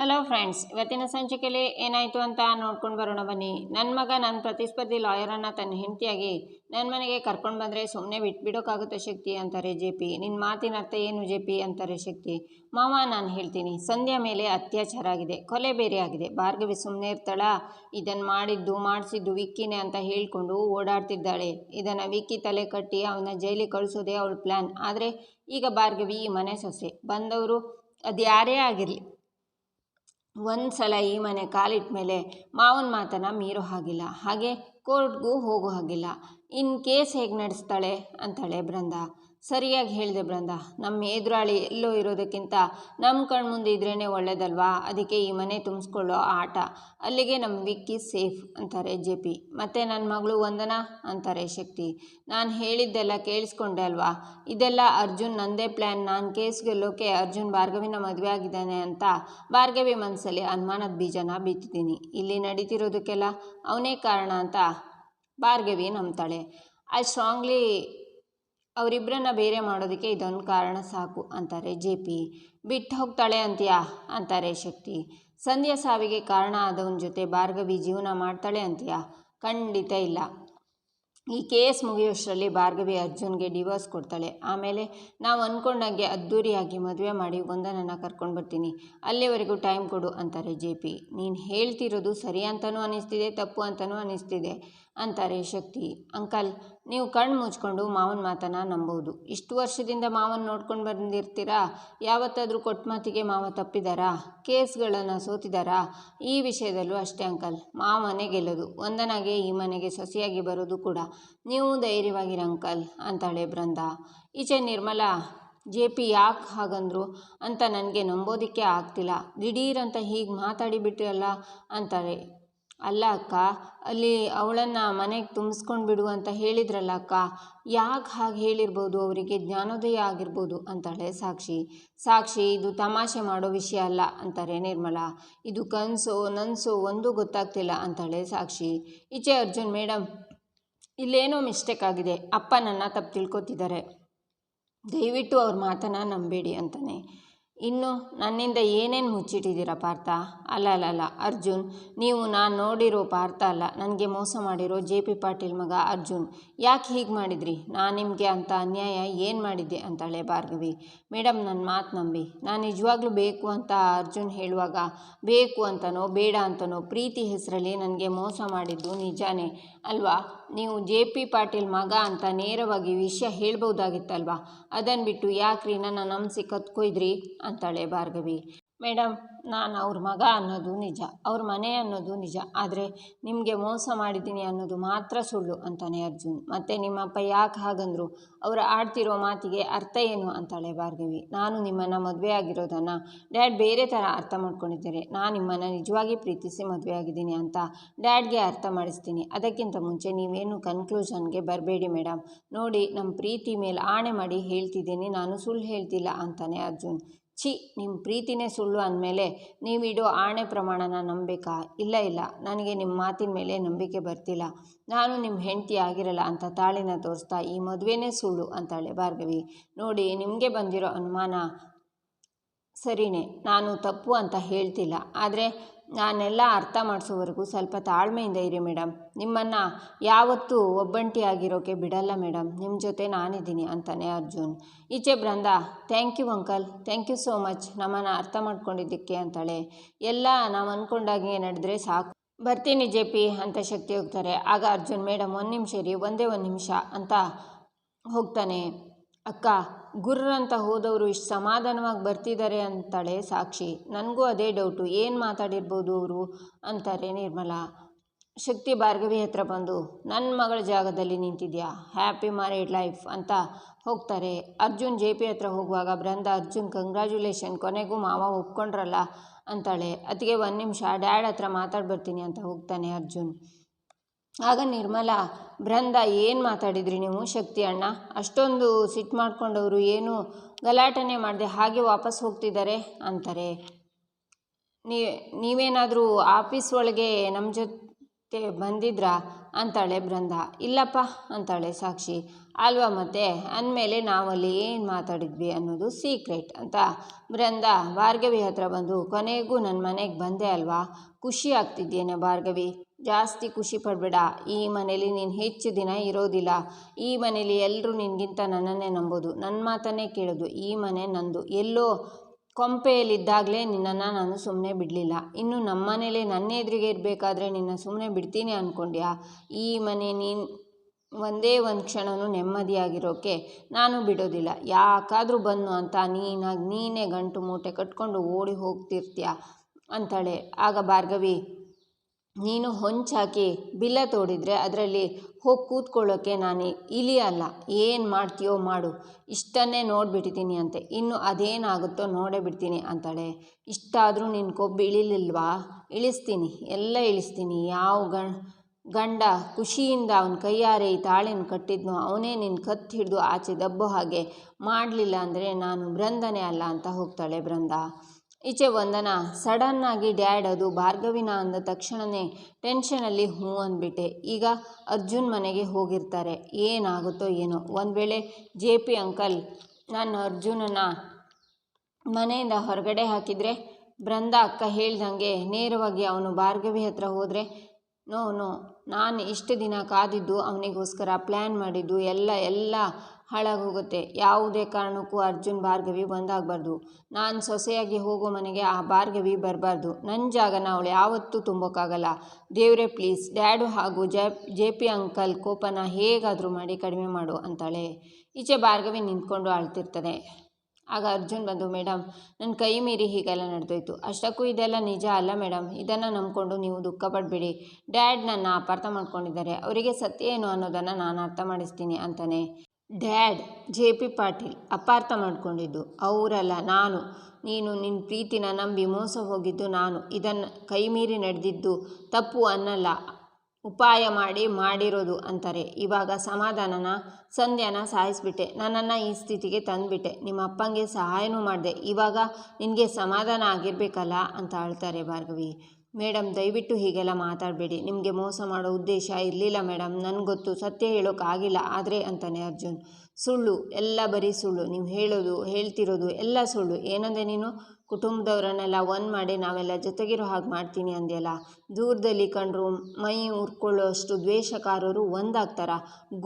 Hello friends ಇವತ್ತಿನ ಸಂಚಿಕೆಯಲ್ಲಿ ಏನಾಯಿತು ಅಂತ ನೋಡ್ಕೊಂಡು ಬರೋಣ ಬನ್ನಿ. ನನ್ನ ಮಗ ನನ್ನ ಪ್ರತಿಸ್ಪರ್ಧಿ ಲಾಯರನ್ನು ತನ್ನ ಹೆಂಡತಿಯಾಗಿ ನನ್ನ ಮನೆಗೆ ಕರ್ಕೊಂಡು ಬಂದರೆ ಸುಮ್ಮನೆ ಬಿಟ್ಬಿಡೋಕ್ಕಾಗುತ್ತೆ ಶಕ್ತಿ ಅಂತಾರೆ ಜೆ ಪಿ. ನಿನ್ನ ಮಾತಿನ ಅರ್ಥ ಏನು ಜೆ ಪಿ ಅಂತಾರೆ ಶಕ್ತಿ? ಮಾವ, ನಾನು ಹೇಳ್ತೀನಿ. ಸಂಧ್ಯಾ ಮೇಲೆ ಅತ್ಯಾಚಾರ ಆಗಿದೆ. ಕೊಲೆ ಬೇರೆ ಆಗಿದೆ. ಭಾರ್ಗವಿ ಸುಮ್ಮನೆ ಇರ್ತಾಳ. ಇದನ್ನು ಮಾಡಿದ್ದು, ಮಾಡಿಸಿದ್ದು ವಿಕ್ಕಿನೆ ಅಂತ ಹೇಳಿಕೊಂಡು ಓಡಾಡ್ತಿದ್ದಾಳೆ. ಇದನ್ನು ವಿಕ್ಕಿ ತಲೆ ಕಟ್ಟಿ ಅವನ ಜೈಲಿಗೆ ಕಳಿಸೋದೇ ಅವಳ ಪ್ಲ್ಯಾನ್ ಆದರೆ ಈಗ ಭಾರ್ಗವಿ ಈ ಮನೆ ಸೊಸೆ. ಬಂದವರು ಅದು ಯಾರೇ ಆಗಿರಲಿ. ಒಂದು ಸಲ ಈ ಮನೆ ಕಾಲಿಟ್ಟ ಮೇಲೆ ಮಾವನ ಮಾತನ್ನು ಮೀರೋ ಹಾಗಿಲ್ಲ. ಹಾಗೆ ಕೋರ್ಟ್ಗೂ ಹೋಗೋ ಹಾಗಿಲ್ಲ. ಇನ್ನು ಕೇಸ್ ಹೇಗೆ ನಡೆಸ್ತಾಳೆ ಅಂತಾಳೆ ಬೃಂದ. ಸರಿಯಾಗಿ ಹೇಳಿದೆ ಬೃಂದ, ನಮ್ಮ ಎದುರಾಳಿ ಎಲ್ಲೋ ಇರೋದಕ್ಕಿಂತ ನಮ್ಮ ಕಣ್ಮುಂದೆ ಇದ್ರೇ ಒಳ್ಳೇದಲ್ವಾ? ಅದಕ್ಕೆ ಈ ಮನೆ ತುಂಬಿಸ್ಕೊಳ್ಳೋ ಆಟ. ಅಲ್ಲಿಗೆ ನಮ್ಮ ವಿಕ್ಕಿ ಸೇಫ್ ಅಂತಾರೆ ಜೆ ಪಿ ಮತ್ತು ನನ್ನ ಮಗಳು ವಂದನಾ ಅಂತಾರೆ ಶಕ್ತಿ. ನಾನು ಹೇಳಿದ್ದೆಲ್ಲ ಕೇಳಿಸ್ಕೊಂಡೆ ಅಲ್ವಾ? ಇದೆಲ್ಲ ಅರ್ಜುನ್ ನಂದೇ ಪ್ಲ್ಯಾನ್ ನಾನು ಕೇಸ್ ಗೆಲ್ಲೋಕೆ ಅರ್ಜುನ್ ಭಾರ್ಗವಿನ ಮದುವೆ ಆಗಿದ್ದಾನೆ ಅಂತ ಭಾರ್ಗವಿ ಮನಸ್ಸಲ್ಲಿ ಅನುಮಾನದ ಬೀಜನ ಬಿತ್ತಿದ್ದೀನಿ. ಇಲ್ಲಿ ನಡೀತಿರೋದಕ್ಕೆಲ್ಲ ಅವನೇ ಕಾರಣ ಅಂತ ಭಾರ್ಗವಿ ನಂಬ್ತಾಳೆ. ಐ ಸ್ಟ್ರಾಂಗ್ಲಿ ಅವರಿಬ್ಬರನ್ನ ಬೇರೆ ಮಾಡೋದಕ್ಕೆ ಇದೊಂದು ಕಾರಣ ಸಾಕು, ಅಂತಾರೆ ಜೆ ಪಿ. ಬಿಟ್ಟು ಹೋಗ್ತಾಳೆ ಅಂತೀಯಾ? ಅಂತಾರೆ ಶಕ್ತಿ. ಸಂಧ್ಯಾ ಸಾವಿಗೆ ಕಾರಣ ಆದವನ ಜೊತೆ ಭಾರ್ಗವಿ ಜೀವನ ಮಾಡ್ತಾಳೆ ಅಂತೀಯಾ? ಖಂಡಿತ ಇಲ್ಲ. ಈ ಕೇಸ್ ಮುಗಿಯೋಷ್ಟರಲ್ಲಿ ಭಾರ್ಗವಿ ಅರ್ಜುನ್ಗೆ ಡಿವೋರ್ಸ್ ಕೊಡ್ತಾಳೆ. ಆಮೇಲೆ ನಾವು ಅಂದ್ಕೊಂಡಂಗೆ ಅದ್ಧೂರಿಯಾಗಿ ಮದುವೆ ಮಾಡಿ ಒಂದನನ್ನು ಕರ್ಕೊಂಡು ಬರ್ತೀನಿ. ಅಲ್ಲಿವರೆಗೂ ಟೈಮ್ ಕೊಡು, ಅಂತಾರೆ ಜೆ ಪಿ. ನೀನು ಹೇಳ್ತಿರೋದು ಸರಿ ಅಂತಲೂ ಅನ್ನಿಸ್ತಿದೆ ತಪ್ಪು ಅಂತಲೂ ಅನ್ನಿಸ್ತಿದೆ ಅಂತಾರೆ ಶಕ್ತಿ. ಅಂಕಲ್, ನೀವು ಕಣ್ಣು ಮುಚ್ಕೊಂಡು ಮಾವನ ಮಾತನ್ನು ನಂಬೋದು ಇಷ್ಟು ವರ್ಷದಿಂದ ಮಾವನ ನೋಡ್ಕೊಂಡು ಬಂದಿರ್ತೀರಾ? ಯಾವತ್ತಾದರೂ ಕೊಟ್ಟ ಮಾತಿಗೆ ಮಾವ ತಪ್ಪಿದಾರಾ? ಕೇಸ್ಗಳನ್ನು ಸೋತಿದಾರಾ? ಈ ವಿಷಯದಲ್ಲೂ ಅಷ್ಟೇ ಅಂಕಲ್. ಮಾವನೇ ಗೆಲ್ಲೋದು. ಒಂದನಾಗೆ ಈ ಮನೆಗೆ ಸೊಸೆಯಾಗಿ ಬರೋದು ಕೂಡ. ನೀವು ಧೈರ್ಯವಾಗಿರ ಅಂಕಲ್, ಅಂತಾಳೆ ಬೃಂದ. ಈಚೆ ನಿರ್ಮಲಾ, ಜೆ ಪಿ ಯಾಕೆ ಹಾಗಂದ್ರು? ಅಂತ ನನಗೆ ನಂಬೋದಕ್ಕೆ ಆಗ್ತಿಲ್ಲ. ದಿಢೀರಂತ ಹೀಗೆ ಮಾತಾಡಿಬಿಟ್ರಲ್ಲ ಅಂತಾರೆ ಅಲ್ಲ ಅಕ್ಕ, ಅಲ್ಲಿ ಅವಳನ್ನು ಮನೆಗೆ ತುಂಬಿಸ್ಕೊಂಡು ಬಿಡು ಅಂತ ಹೇಳಿದ್ರಲ್ಲ ಅಕ್ಕ. ಯಾಕೆ ಹಾಗೆ ಹೇಳಿರ್ಬೋದು, ಅವರಿಗೆ ಜ್ಞಾನೋದಯ ಆಗಿರ್ಬೋದು ಅಂತಾಳೆ ಸಾಕ್ಷಿ. ಸಾಕ್ಷಿ, ಇದು ತಮಾಷೆ ಮಾಡೋ ವಿಷಯ ಅಲ್ಲ ಅಂತಾರೆ ನಿರ್ಮಲಾ. ಇದು ಕನಸು, ನನಸು ಒಂದೂ ಗೊತ್ತಾಗ್ತಿಲ್ಲ ಅಂತಾಳೆ ಸಾಕ್ಷಿ. ಈಚೆ ಅರ್ಜುನ್ ಮೇಡಮ್ ಇಲ್ಲೇನೋ ಮಿಸ್ಟೇಕ್ ಆಗಿದೆ. ಅಪ್ಪ ನನ್ನ ತಪ್ಪು ತಿಳ್ಕೊತಿದ್ದಾರೆ. ದಯವಿಟ್ಟು ಅವ್ರ ಮಾತನ್ನು ನಂಬೇಡಿ ಅಂತಾನೆ. ಇನ್ನು ನನ್ನಿಂದ ಏನೇನು ಮುಚ್ಚಿಟ್ಟಿದ್ದೀರಾ ಪಾರ್ಥ? ಅಲ್ಲ ಅಲ್ಲ ಅಲ್ಲ, ಅರ್ಜುನ್, ನೀವು ನಾನು ನೋಡಿರೋ ಪಾರ್ಥ ಅಲ್ಲ, ನನಗೆ ಮೋಸ ಮಾಡಿರೋ ಜೆ ಪಿ ಪಾಟೀಲ್ ಮಗ ಅರ್ಜುನ್. ಯಾಕೆ ಹೀಗೆ ಮಾಡಿದ್ರಿ? ನಾನು ನಿಮಗೆ ಅಂತ ಅನ್ಯಾಯ ಏನು ಮಾಡಿದ್ದೆ ಅಂತಾಳೆ ಭಾರ್ಗವಿ. ಮೇಡಮ್ ನನ್ನ ಮಾತು ನಂಬಿ. ನಾನು ನಿಜವಾಗ್ಲೂ ಬೇಕು ಅಂತ ಅರ್ಜುನ್ ಹೇಳುವಾಗ, ಬೇಕು ಅಂತನೋ, ಬೇಡ ಅಂತನೋ, ಪ್ರೀತಿ ಹೆಸರಲ್ಲಿ ನನಗೆ ಮೋಸ ಮಾಡಿದ್ದು ನಿಜಾನೇ. ಅಲ್ವಾ? ನೀವು ಜೆ ಪಿ ಪಾಟೀಲ್ ಮಗ ಅಂತ ನೇರವಾಗಿ ವಿಷಯ ಹೇಳ್ಬೋದಾಗಿತ್ತಲ್ವಾ ಅದನ್ನು ಬಿಟ್ಟು ಯಾಕ್ರಿ ನನ್ನ ನಂಬಿಸಿ ಕತ್ಕೊಯ್ದ್ರಿ? ಅಂತಾಳೆ ಭಾರ್ಗವಿ. ಮೇಡಮ್ ನಾನು ಅವ್ರ ಮಗ ಅನ್ನೋದು ನಿಜ, ಅವ್ರ ಮನೆ ಅನ್ನೋದು ನಿಜ, ಆದರೆ ನಿಮಗೆ ಮೋಸ ಮಾಡಿದ್ದೀನಿ ಅನ್ನೋದು ಮಾತ್ರ ಸುಳ್ಳು ಅಂತಾನೆ ಅರ್ಜುನ್. ಮತ್ತು ನಿಮ್ಮಪ್ಪ ಯಾಕೆ ಹಾಗಂದ್ರು, ಅವರು ಆಡ್ತಿರೋ ಮಾತಿಗೆ ಅರ್ಥ ಏನು ಅಂತಾಳೆ ಭಾರ್ಗವಿ. ನಾನು ನಿಮ್ಮನ್ನು ಮದುವೆ ಆಗಿರೋದನ್ನು ಡ್ಯಾಡ್ ಬೇರೆ ಥರ ಅರ್ಥ ಮಾಡ್ಕೊಂಡಿದ್ದಾರೆ. ನಾನು ನಿಮ್ಮನ್ನು ನಿಜವಾಗಿ ಪ್ರೀತಿಸಿ ಮದುವೆ ಆಗಿದ್ದೀನಿ ಅಂತ ಡ್ಯಾಡ್ಗೆ ಅರ್ಥ ಮಾಡಿಸ್ತೀನಿ. ಅದಕ್ಕಿಂತ ಮುಂಚೆ ನೀವೇನು ಕನ್ಕ್ಲೂಷನ್ಗೆ ಬರಬೇಡಿ ಮೇಡಮ್ ನೋಡಿ ನಮ್ಮ ಪ್ರೀತಿ ಮೇಲೆ ಆಣೆ ಮಾಡಿ ಹೇಳ್ತಿದ್ದೀನಿ, ನಾನು ಸುಳ್ಳು ಹೇಳ್ತಿಲ್ಲ ಅಂತಾನೆ ಅರ್ಜುನ್. ಛಿ ನಿಮ್ಮ ಪ್ರೀತಿನೇ ಸುಳ್ಳು ಅಂದಮೇಲೆ ನೀವಿಡೋ ಆಣೆ ಪ್ರಮಾಣನ ನಂಬೇಕಾ ಇಲ್ಲ ಇಲ್ಲ. ನನಗೆ ನಿಮ್ಮ ಮಾತಿನ ಮೇಲೆ ನಂಬಿಕೆ ಬರ್ತಿಲ್ಲ. ನಾನು ನಿಮ್ಮ ಹೆಂಡತಿ ಆಗಿರಲ್ಲ ಅಂತ ತಾಳಿನ ತೋರಿಸ್ತಾ ಈ ಮದುವೆನೇ ಸುಳ್ಳು ಅಂತಾಳೆ ಭಾರ್ಗವಿ. ನೋಡಿ, ನಿಮಗೆ ಬಂದಿರೋ ಅನುಮಾನ ಸರಿನೇ. ನಾನು ತಪ್ಪು ಅಂತ ಹೇಳ್ತಿಲ್ಲ. ಆದರೆ ನಾನೆಲ್ಲ ಅರ್ಥ ಮಾಡಿಸೋವರೆಗೂ ಸ್ವಲ್ಪ ತಾಳ್ಮೆಯಿಂದ ಇರಿ ಮೇಡಮ್ ನಿಮ್ಮನ್ನು ಯಾವತ್ತೂ ಒಬ್ಬಂಟಿಯಾಗಿರೋಕೆ ಬಿಡಲ್ಲ ಮೇಡಮ್ ನಿಮ್ಮ ಜೊತೆ ನಾನಿದ್ದೀನಿ ಅಂತಾನೆ ಅರ್ಜುನ್. ಈಚೆ Brinda thank you uncle. Thank you so much ನಮ್ಮನ್ನು ಅರ್ಥ ಮಾಡ್ಕೊಂಡಿದ್ದಕ್ಕೆ ಅಂತಾಳೆ. ಎಲ್ಲ ನಾವು ಅಂದ್ಕೊಂಡಾಗೆ ನಡೆದ್ರೆ ಸಾಕು. ಬರ್ತೀನಿ ಜೆ ಪಿ ಅಂತ ಶಕ್ತಿ ಹೋಗ್ತಾರೆ. ಆಗ ಅರ್ಜುನ್ ಮೇಡಮ್ ಒಂದು ನಿಮಿಷ ರೀ ಒಂದೇ ಒಂದು ನಿಮಿಷ ಅಂತ ಹೋಗ್ತಾನೆ. ಅಕ್ಕ ಗುರ್ರ ಅಂತ ಹೋದವರು ಇಷ್ಟು ಸಮಾಧಾನವಾಗಿ ಬರ್ತಿದ್ದಾರೆ ಅಂತಾಳೆ ಸಾಕ್ಷಿ. ನನಗೂ ಅದೇ ಡೌಟು ಏನು ಮಾತಾಡಿರ್ಬೋದು ಅವರು? ಅಂತಾರೆ ನಿರ್ಮಲಾ. ಶಕ್ತಿ ಭಾರ್ಗವಿ ಹತ್ರ ಬಂದು ನನ್ನ ಮಗಳ ಜಾಗದಲ್ಲಿ ನಿಂತಿದ್ಯಾ? ಹ್ಯಾಪಿ ಮ್ಯಾರೇಡ್ ಲೈಫ್ ಅಂತ ಹೋಗ್ತಾರೆ. ಅರ್ಜುನ್ ಜೆ ಪಿ ಹತ್ರ ಹೋಗುವಾಗ ಬೃಂದ, ಅರ್ಜುನ್ ಕಂಗ್ರ್ಯಾಚುಲೇಷನ್ ಕೊನೆಗೂ ಮಾವ ಒಪ್ಕೊಂಡ್ರಲ್ಲ? ಅಂತಾಳೆ. ಅದಕ್ಕೆ ಒಂದು ನಿಮಿಷ, ಡ್ಯಾಡ್ ಹತ್ರ ಮಾತಾಡ್ಬರ್ತೀನಿ ಅಂತ ಹೋಗ್ತಾನೆ ಅರ್ಜುನ್. ಆಗ ನಿರ್ಮಲಾ, ಬೃಂದ, ಏನು ಮಾತಾಡಿದ್ರಿ ನೀವು ಶಕ್ತಿ ಅಣ್ಣ? ಅಷ್ಟೊಂದು ಸಿಟ್ಟು ಮಾಡ್ಕೊಂಡವರು ಏನು ಗಲಾಟನೆ ಮಾಡಿದೆ ಹಾಗೆ ವಾಪಸ್ ಹೋಗ್ತಿದ್ದಾರೆ ಅಂತಾರೆ. ನೀ, ನೀವೇನಾದರೂ ಆಫೀಸ್ ಒಳಗೆ ನಮ್ಮ ಜೊತೆ ಬಂದಿದ್ರಾ? ಅಂತಾಳೆ ಬೃಂದ. ಇಲ್ಲಪ್ಪ, ಅಂತಾಳೆ ಸಾಕ್ಷಿ. ಅಲ್ವಾ ಮತ್ತೆ? ಅಂದಮೇಲೆ ನಾವಲ್ಲಿ ಏನು ಮಾತಾಡಿದ್ವಿ ಅನ್ನೋದು ಸೀಕ್ರೆಟ್, ಅಂತ ಬೃಂದ. ಭಾರ್ಗವಿ ಹತ್ರ ಬಂದು ಕೊನೆಗೂ ನನ್ನ ಮನೆಗೆ ಬಂದೆ ಅಲ್ವಾ? ಖುಷಿ ಆಗ್ತಿದ್ದೇನೆ ಭಾರ್ಗವಿ. ಜಾಸ್ತಿ ಖುಷಿ ಪಡಬೇಡ. ಈ ಮನೇಲಿ ನೀನು ಹೆಚ್ಚು ದಿನ ಇರೋದಿಲ್ಲ. ಈ ಮನೇಲಿ ಎಲ್ಲರೂ ನಿನಗಿಂತ ನನ್ನನ್ನೇ ನಂಬೋದು. ನನ್ನ ಮಾತನ್ನೇ ಕೇಳೋದು. ಈ ಮನೆ ನಂದು. ಎಲ್ಲೋ ಕೊಂಪೆಯಲ್ಲಿದ್ದಾಗಲೇ ನಿನ್ನನ್ನು ನಾನು ಸುಮ್ಮನೆ ಬಿಡಲಿಲ್ಲ. ಇನ್ನು ನಮ್ಮ ಮನೇಲಿ ನನ್ನ ಎದುರಿಗೆ ಇರಬೇಕಾದ್ರೆ ನಿನ್ನ ಸುಮ್ಮನೆ ಬಿಡ್ತೀನಿ ಅಂದ್ಕೊಂಡ್ಯಾ ಈ ಮನೆ ನೀನು ಒಂದೇ ಒಂದು ಕ್ಷಣವೂ ನೆಮ್ಮದಿಯಾಗಿರೋಕೆ ನಾನು ಬಿಡೋದಿಲ್ಲ. ಯಾಕಾದರೂ ಬನ್ನು ಅಂತ ನೀನಾಗಿ ನೀನೇ ಗಂಟು ಮೂಟೆ ಕಟ್ಕೊಂಡು ಓಡಿ ಹೋಗ್ತಿರ್ತೀಯ? ಅಂತಾಳೆ. ಆಗ ಭಾರ್ಗವಿ ನೀನು ಹೊಂಚಾಕಿ ಬಿಲ್ಲ ತೋಡಿದರೆ ಅದರಲ್ಲಿ ಹೋಗಿ ಕೂತ್ಕೊಳ್ಳೋಕ್ಕೆ ನಾನು ಇಲಿ ಅಲ್ಲ ಏನು ಮಾಡ್ತೀಯೋ ಮಾಡು. ಇಷ್ಟನ್ನೇ ನೋಡಿಬಿಟ್ಟಿದ್ದೀನಿ ಅಂತೆ. ಇನ್ನು ಅದೇನಾಗುತ್ತೋ ನೋಡೇ ಬಿಡ್ತೀನಿ ಅಂತಾಳೆ. ಇಷ್ಟಾದರೂ ನಿನ್ನ ಕೊಬ್ಬು ಇಳಿಲಿಲ್ವಾ? ಇಳಿಸ್ತೀನಿ. ಎಲ್ಲ ಇಳಿಸ್ತೀನಿ. ಯಾವ ಗಂಡ ಖುಷಿಯಿಂದ ಅವನ ಕೈಯಾರೆ ಈ ತಾಳಿನ ಕಟ್ಟಿದ್ನೋ ಅವನೇ ನಿನ್ನ ಕತ್ತು ಹಿಡಿದು ಆಚೆ ದಬ್ಬೋ ಹಾಗೆ ಮಾಡಲಿಲ್ಲ ಅಂದರೆ ನಾನು ಬೃಂದನೇ ಅಲ್ಲ ಅಂತ ಹೋಗ್ತಾಳೆ ಬೃಂದ ಈಚೆ ವಂದನ ಸಡನ್ನಾಗಿ ಡ್ಯಾಡ್ ಅದು ಭಾರ್ಗವಿನ ಅಂದ ತಕ್ಷಣವೇ ಟೆನ್ಷನಲ್ಲಿ ಹ್ಞೂ ಅಂದ್ಬಿಟ್ಟೆ. ಈಗ ಅರ್ಜುನ್ ಮನೆಗೆ ಹೋಗಿರ್ತಾರೆ. ಏನಾಗುತ್ತೋ ಏನೋ. ಒಂದು ವೇಳೆ ಜೆ ಪಿ ಅಂಕಲ್, ನಾನು ಅರ್ಜುನನ ಮನೆಯಿಂದ ಹೊರಗಡೆ ಹಾಕಿದರೆ ಬೃಂದ ಅಕ್ಕ ಹೇಳ್ದಂಗೆ ನೇರವಾಗಿ ಅವನು ಭಾರ್ಗವಿ ಹತ್ರ ಹೋದರೆ, ನೋ ನೋ, ನಾನು ಇಷ್ಟು ದಿನ ಕಾದಿದ್ದು ಅವನಿಗೋಸ್ಕರ ಪ್ಲ್ಯಾನ್ ಮಾಡಿದ್ದು ಎಲ್ಲ ಎಲ್ಲ ಹಾಳಾಗೋಗುತ್ತೆ. ಯಾವುದೇ ಕಾರಣಕ್ಕೂ ಅರ್ಜುನ್ ಭಾರ್ಗವಿ ಒಂದಾಗಬಾರ್ದು ನಾನು ಸೊಸೆಯಾಗಿ ಹೋಗೋ ಮನೆಗೆ ಆ ಭಾರ್ಗವಿ ಬರಬಾರ್ದು. ನನ್ನ ಜಾಗನ ಅವಳು ಯಾವತ್ತೂ ತುಂಬೋಕ್ಕಾಗಲ್ಲ ದೇವರೇ ಪ್ಲೀಸ್, ಡ್ಯಾಡು ಹಾಗೂ ಜೆ ಪಿ ಅಂಕಲ್ ಕೋಪನ ಹೇಗಾದರೂ ಮಾಡಿ ಕಡಿಮೆ ಮಾಡು ಅಂತಾಳೆ. ಈಚೆ ಭಾರ್ಗವಿ ನಿಂತ್ಕೊಂಡು ಅಳ್ತಿರ್ತಾನೆ ಆಗ ಅರ್ಜುನ್ ಬಂದು ಮೇಡಮ್ ನನ್ನ ಕೈ ಮೀರಿ ಹೀಗೆಲ್ಲ ನಡೆದೋಯ್ತು. ಅಷ್ಟಕ್ಕೂ ಇದೆಲ್ಲ ನಿಜ ಅಲ್ಲ ಮೇಡಮ್ ಇದನ್ನು ನಂಬಿಕೊಂಡು ನೀವು ದುಃಖ ಪಡಬೇಡಿ. ಡ್ಯಾಡ್ ನನ್ನ ಅಪಾರ್ಥ ಮಾಡ್ಕೊಂಡಿದ್ದಾರೆ. ಅವರಿಗೆ ಸತ್ಯ ಏನು ಅನ್ನೋದನ್ನು ನಾನು ಅರ್ಥ ಮಾಡಿಸ್ತೀನಿ ಅಂತಾನೆ. ಡ್ಯಾಡ್, ಜೆ ಪಿ ಪಾಟೀಲ್ ಅಪಾರ್ಥ ಮಾಡಿಕೊಂಡಿದ್ದು. ಅವರಲ್ಲ, ನಾನು. ನೀನು ನಿನ್ನ ಪ್ರೀತಿನ ನಂಬಿ ಮೋಸ ಹೋಗಿದ್ದು ನಾನು. ಇದನ್ನು ಕೈಮೀರಿ ನಡೆದಿದ್ದು ತಪ್ಪು ಅನ್ನಲ್ಲ. ಉಪಾಯ ಮಾಡಿ ಮಾಡಿರೋದು ಅಂತಾರೆ. ಇವಾಗ ಸಮಾಧಾನನ, ಸಂಧ್ಯಾನ ಸಾಯಿಸ್ಬಿಟ್ಟೆ. ನನ್ನನ್ನು ಈ ಸ್ಥಿತಿಗೆ ತಂದುಬಿಟ್ಟೆ. ನಿಮ್ಮ ಅಪ್ಪಂಗೆ ಸಹಾಯನೂ ಮಾಡಿದೆ. ಇವಾಗ ನಿನಗೆ ಸಮಾಧಾನ ಆಗಿರಬೇಕಲ್ಲ ಅಂತ ಅಳ್ತಾರೆ ಭಾರ್ಗವಿ. ಮೇಡಮ್ ದಯವಿಟ್ಟು ಹೀಗೆಲ್ಲ ಮಾತಾಡಬೇಡಿ. ನಿಮಗೆ ಮೋಸ ಮಾಡೋ ಉದ್ದೇಶ ಇರಲಿಲ್ಲ ಮೇಡಮ್ ನನಗೆ ಸತ್ಯ ಹೇಳೋಕ್ಕಾಗಿಲ್ಲ ಆದರೆ, ಅಂತಾನೆ ಅರ್ಜುನ್. ಸುಳ್ಳು, ಎಲ್ಲ ಬರೀ ಸುಳ್ಳು. ನೀವು ಹೇಳೋದು, ಹೇಳ್ತಿರೋದು ಎಲ್ಲ ಸುಳ್ಳು. ಏನಂದರೆ ನೀನು? ಕುಟುಂಬದವರನ್ನೆಲ್ಲ ಒಂದು ಮಾಡಿ ನಾವೆಲ್ಲ ಜೊತೆಗಿರೋ ಹಾಗೆ ಮಾಡ್ತೀನಿ ಅಂದೆಯಲ್ಲ? ದೂರದಲ್ಲಿ ಕಂಡ್ರು ಮೈ ಉರ್ಕೊಳ್ಳೋ ಅಷ್ಟು ದ್ವೇಷಕಾರರು ಒಂದಾಗ್ತಾರ?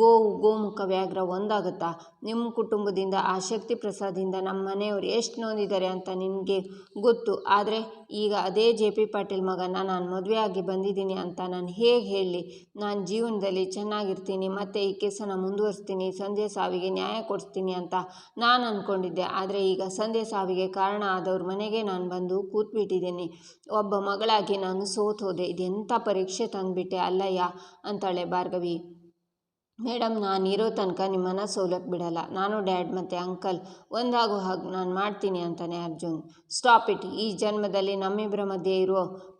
ಗೋವು ಗೋಮುಖ ವ್ಯಾಘ್ರ ಒಂದಾಗುತ್ತಾ? ನಿಮ್ಮ ಕುಟುಂಬದಿಂದ, ಆ ಶಕ್ತಿ ಪ್ರಸಾದಿಂದ ನಮ್ಮ ಮನೆಯವರು ಎಷ್ಟು ನೊಂದಿದ್ದಾರೆ ಅಂತ ನಿನಗೆ ಗೊತ್ತು. ಆದರೆ ಈಗ ಅದೇ ಜೆ ಪಿ ಪಾಟೀಲ್ ಮಗನ ನಾನು ಮದುವೆ ಆಗಿ ಬಂದಿದ್ದೀನಿ ಅಂತ ನಾನು ಹೇಗೆ ಹೇಳಲಿ? ನಾನು ಜೀವನದಲ್ಲಿ ಚೆನ್ನಾಗಿರ್ತೀನಿ, ಮತ್ತು ಈ ಕೆಸನ ಮುಂದುವರಿಸ್ತೀನಿ ಸಂಜೆ ಸಾವಿಗೆ. ನ್ಯಾಯ ಕೊಡಿಸ್ತೀನಿ ಅಂತ ನಾನು ಅಂದ್ಕೊಂಡಿದ್ದೆ ಆದರೆ ಈಗ ಸಂಧ್ಯೆ ಸಾವಿಗೆ ಕಾರಣ ಆದವ್ರ ಮನೆಗೆ ನಾನು ಬಂದು ಕೂತ್ಬಿಟ್ಟಿದ್ದೀನಿ. ಒಬ್ಬ ಮಗಳಾಗಿ ನಾನು ಸೋತು ಹೋದೆ. ಇದೆಂಥ ಪರೀಕ್ಷೆ ತಂದುಬಿಟ್ಟೆ ಅಲ್ಲಯ್ಯ ಅಂತಾಳೆ ಭಾರ್ಗವಿ. ಮೇಡಮ್ ನಾನು ಇರೋ ತನಕ ನಿಮ್ಮನ್ನು ಸೋಲಕ್ಕೆ ಬಿಡಲ್ಲ. ನಾನು ಡ್ಯಾಡ್ ಮತ್ತು ಅಂಕಲ್ ಒಂದಾಗೋ ಹಾಗೆ ನಾನು ಮಾಡ್ತೀನಿ ಅಂತಾನೆ ಅರ್ಜುನ್. Stop it. ಈ ಜನ್ಮದಲ್ಲಿ ನಮ್ಮಿಬ್ಬರ ಮಧ್ಯೆ ಇರೋ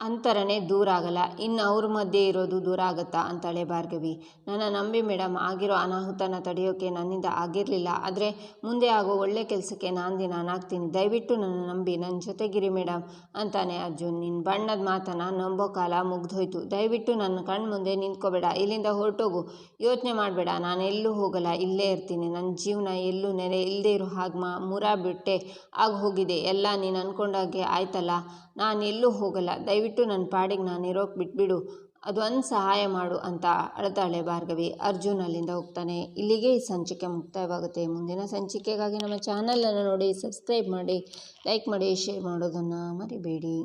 ಅಂತರನೇ ದೂರ ಆಗಲ್ಲ. ಇನ್ನು ಅವ್ರ ಮಧ್ಯೆ ಇರೋದು ದೂರ ಆಗುತ್ತಾ? ಅಂತಾಳೆ ಭಾರ್ಗವಿ. ನನ್ನ ನಂಬಿ ಮೇಡಮ್ ಆಗಿರೋ ಅನಾಹುತನ ತಡೆಯೋಕ್ಕೆ ನನ್ನಿಂದ ಆಗಿರಲಿಲ್ಲ. ಆದರೆ ಮುಂದೆ ಆಗೋ ಒಳ್ಳೆ ಕೆಲಸಕ್ಕೆ ನಾನು ದಿನ ನಾಗ್ತೀನಿ ದಯವಿಟ್ಟು ನನ್ನ ನಂಬಿ ನನ್ನ ಜೊತೆಗಿರಿ ಮೇಡಮ್ ಅಂತಾನೆ ಅರ್ಜುನ್. ನಿನ್ನ ಬಣ್ಣದ ಮಾತನ್ನು ನಂಬೋ ಕಾಲ ಮುಗ್ದೋಯ್ತು ದಯವಿಟ್ಟು ನನ್ನ ಕಣ್ಣು ಮುಂದೆ ನಿಂತ್ಕೋಬೇಡ. ಇಲ್ಲಿಂದ ಹೊರಟೋಗು. ಯೋಚನೆ ಮಾಡಬೇಡ. ನಾನು ಎಲ್ಲೂ ಹೋಗಲ್ಲ. ಇಲ್ಲೇ ಇರ್ತೀನಿ. ನನ್ನ ಜೀವನ ಎಲ್ಲೂ ನೆರೆ ಇಲ್ಲದೆ ಇರೋ ಹಾಗೆ ಮಾ ಮುರ ಬಿಟ್ಟೆ ಆಗಿ ಹೋಗಿದೆ. ಎಲ್ಲ ನೀನು ಅಂದ್ಕೊಂಡಾಗೆ ಆಯ್ತಲ್ಲ? ನಾನು ಎಲ್ಲೂ ಹೋಗಲ್ಲ. ದಯವಿಟ್ಟು ನನ್ನ ಪಾಡಿಗೆ ನಾನು ಇರೋಕೆ ಬಿಟ್ಬಿಡು ಅದೊಂದು ಸಹಾಯ ಮಾಡು ಅಂತ ಅಳ್ತಾಳೆ ಭಾರ್ಗವಿ. ಅರ್ಜುನ್ ಅಲ್ಲಿಂದ ಹೋಗ್ತಾನೆ. ಇಲ್ಲಿಗೆ ಈ ಸಂಚಿಕೆ ಮುಕ್ತಾಯವಾಗುತ್ತೆ. ಮುಂದಿನ ಸಂಚಿಕೆಗಾಗಿ ನಮ್ಮ ಚಾನಲನ್ನು ನೋಡಿ, ಸಬ್ಸ್ಕ್ರೈಬ್ ಮಾಡಿ, ಲೈಕ್ ಮಾಡಿ, ಶೇರ್ ಮಾಡೋದನ್ನು ಮರಿಬೇಡಿ.